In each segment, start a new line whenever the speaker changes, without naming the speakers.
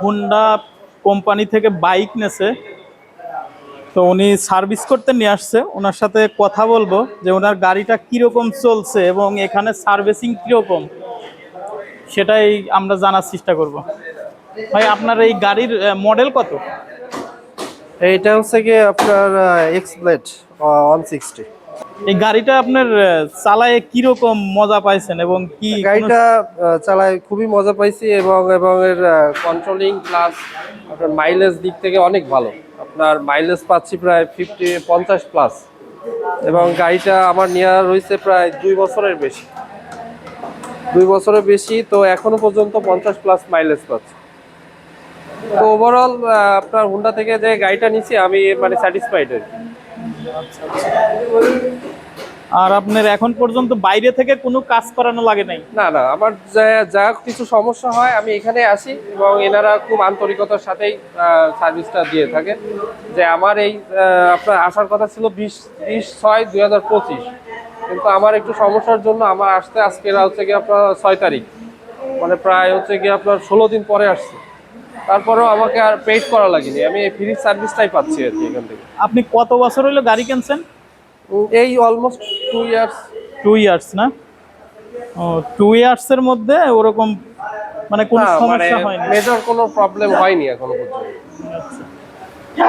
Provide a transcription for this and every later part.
Honda company থেকে bike নেছে। তো উনি সার্ভিস করতে নিয়ে আসছে। ওনার সাথে কথা বলব যে ওনার গাড়িটা কীরকম চলছে এবং এখানে সার্ভিসিং কীরকম, সেটাই আমরা জানার চেষ্টা করব। ভাই, আপনার এই গাড়ির মডেল কত?
এইটা হচ্ছে কি আপনার এক্স ব্লেড ওয়ান সিক্সটি
এই গাড়িটা আপনার চালায়ে কীরকম মজা পাইছেন এবং কি
গাড়িটা চালায় খুবই মজা পাইছি এবং এবং এর কন্ট্রোলিং প্লাস আপনার মাইলেজ দিক থেকে অনেক ভালো। আপনার মাইলেজ পাচ্ছি প্রায় ফিফটি পঞ্চাশ প্লাস এবং গাড়িটা আমার নেওয়া রয়েছে প্রায় দুই বছরের বেশি। দুই বছরের বেশি, তো এখনও পর্যন্ত পঞ্চাশ প্লাস মাইলেজ পাচ্ছি। তো ওভারঅল আপনার হুন্ডা থেকে যে গাড়িটা নিছি, আমি মানে স্যাটিসফাইড আর কি।
আর আপনার এখন পর্যন্ত বাইরে থেকে কোনো কাজ করানো লাগে নাই?
না না, আমার যা কিছু সমস্যা হয়, আমি এখানে আসি এবং এনারা খুব আন্তরিকতার সাথেই সার্ভিসটা দিয়ে থাকে। যে আমার এই আপনার আসার কথা ছিল বিশ বিশ ছয় দুই হাজার পঁচিশ। কিন্তু আমার একটু সমস্যার জন্য আমার আসতে, আজকে হচ্ছে গিয়ে আপনার ছয় তারিখ। মানে প্রায় হচ্ছে গিয়ে আপনার ষোলো দিন পরে আসছে। তারপরেও আমাকে আর পেড করা লাগেনি। আমি এই ফ্রি সার্ভিসটাই পাচ্ছি আর কি এখান থেকে।
আপনি কত বছর হইল গাড়ি কিনছেন?
এই almost two years
two years না? ও টু ইয়ার্সের মধ্যে ওরকম মানে কোনো
মানে
সমস্যা হয়নি।
মেজর কোনো প্রবলেম হয়নি এখনও পর্যন্ত।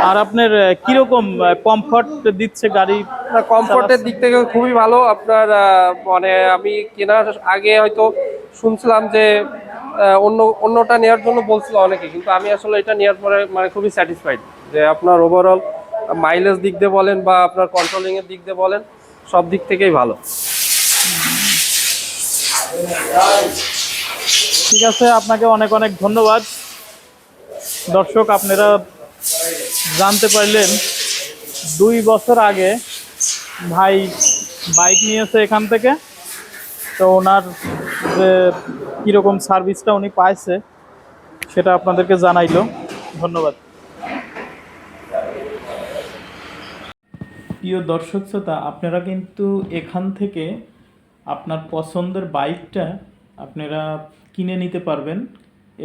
আর আপনার কীরকম কমফর্ট দিচ্ছে গাড়ি
না কমফোর্টের দিক থেকে খুবই ভালো। আপনার মানে আমি কেনার আগে হয়তো শুনছিলাম যে অন্য, অন্যটা নেওয়ার জন্য বলছিল অনেকে, কিন্তু আমি আসলে এটা নেওয়ার পরে মানে খুবই স্যাটিসফাইড যে আপনার ওভারঅল মাইলেজ দিক দিয়ে বলেন বা আপনার কন্ট্রোলিং এর দিক দিয়ে বলেন, সব দিক থেকেই ভালো।
ঠিক আছে, আপনাকে অনেক অনেক ধন্যবাদ। দর্শক, আপনারা জানতে পারলেন, দুই বছর আগে ভাই বাইক নিয়েছে এখান থেকে, তো ওনার যে কীরকম সার্ভিসটা উনি পাইছে, সেটা আপনাদেরকে জানাইলো। ধন্যবাদ। প্রিয় দর্শক শ্রোতা, আপনারা কিন্তু এখান থেকে আপনার পছন্দের বাইকটা আপনারা কিনে নিতে পারবেন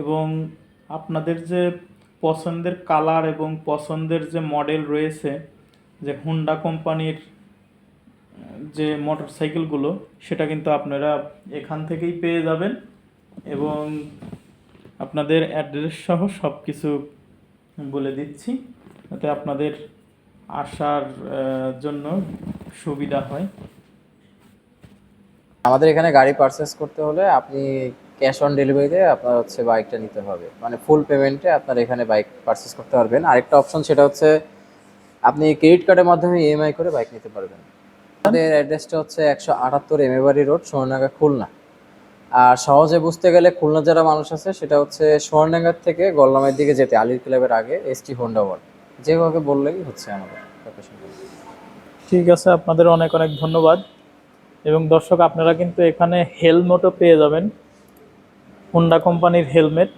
এবং আপনাদের যে পছন্দের কালার এবং পছন্দের যে মডেল রয়েছে, যে হুন্ডা কোম্পানির যে মোটরসাইকেলগুলো সেটা কিন্তু আপনারা এখান থেকেই পেয়ে যাবেন এবং আপনাদের অ্যাড্রেস সহ সব কিছু বলে দিচ্ছি যাতে আপনাদের আসার জন্য সুবিধা হয়।
আমাদের এখানে গাড়ি পারচেস করতে হলে আপনি ক্যাশ অন ডেলিভারিতে আপনার হচ্ছে বাইকটা নিতে হবে। মানে ফুল পেমেন্টে আপনার এখানে বাইক পারচেস করতে পারবেন। আরেকটা অপশন সেটা হচ্ছে আপনি ক্রেডিট কার্ডের মাধ্যমে ইএমআই করে বাইক নিতে পারবেন। আমাদের অ্যাড্রেসটা হচ্ছে একশো আটাত্তর এমএবাড়ি রোড সোনাডাঙ্গা খুলনা। আর সহজে বুঝতে গেলে খুলনা যারা মানুষ আছে, সেটা হচ্ছে সোনাডাঙ্গার থেকে গল্লামের দিকে যেতে, আলির ক্লাবের আগে এসটি হোন্ডা ওয়ার্ড যেভাবে বললেই হচ্ছে আমাদের
ঠিক আছে, আপনাদের অনেক অনেক ধন্যবাদ। এবং দর্শক, আপনারা কিন্তু এখানে হেলমেটও পেয়ে যাবেন। হুন্ডা কোম্পানির হেলমেট